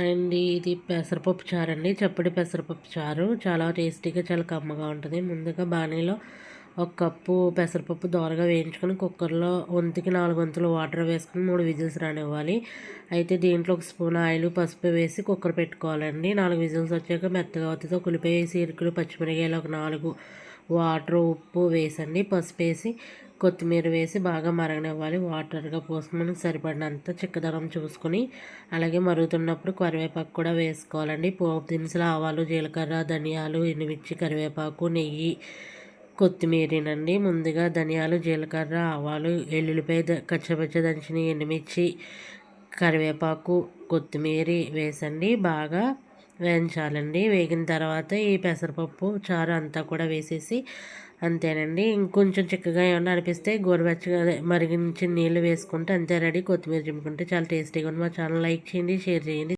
And ఇది పెసరపప్పు చారు అండి చప్పటి పెసరపప్పు చారు. చాలా టేస్టీగా చాలా కమ్మగా ఉంటుంది. ముందుగా బాణీలో ఒక కప్పు పెసరపప్పు దోరగా వేయించుకొని కుక్కర్లో వంతుకి నాలుగు వంతులు వాటర్ వేసుకొని మూడు విజిల్స్ రానివ్వాలి. అయితే దీంట్లో ఒక స్పూన్ ఆయిల్ పసుపు వేసి కుక్కర్ పెట్టుకోవాలండి. నాలుగు విజిల్స్ వచ్చాక మెత్తగా అవుతుంది. ఒక ఉల్లిపాయ ఇరుకులు పచ్చిమిరకాయలు ఒక నాలుగు వాటర్ ఉప్పు వేసండి. పసుపు వేసి కొత్తిమీర వేసి బాగా మరగనివ్వాలి. వాటర్గా పోసుకొని సరిపడినంత చిక్కదనం చూసుకొని అలాగే మరుగుతున్నప్పుడు కరివేపాకు కూడా వేసుకోవాలండి. పోపు దినుసులు ఆవాలు జీలకర్ర ధనియాలు ఎండుమిర్చి కరివేపాకు నెయ్యి కొత్తిమీరనండి. ముందుగా ధనియాలు జీలకర్ర ఆవాలు ఎల్లుల్లిపాయ కచ్చపచ్చ దంచిన ఎండుమిర్చి కరివేపాకు కొత్తిమీర వేసండి. బాగా వేయించాలండి. వేగిన తర్వాత ఈ పెసరపప్పు చారు అంతా కూడా వేసేసి అంతేనండి. ఇంకొంచెం చిక్కగా ఏమన్నా అనిపిస్తే గోరువెచ్చగా మరిగించి నీళ్ళు వేసుకుంటే అంతే రెడీ. కొత్తిమీర చింపుకుంటే చాలా టేస్టీగా ఉంది. మా ఛానల్ లైక్ చేయండి షేర్ చేయండి.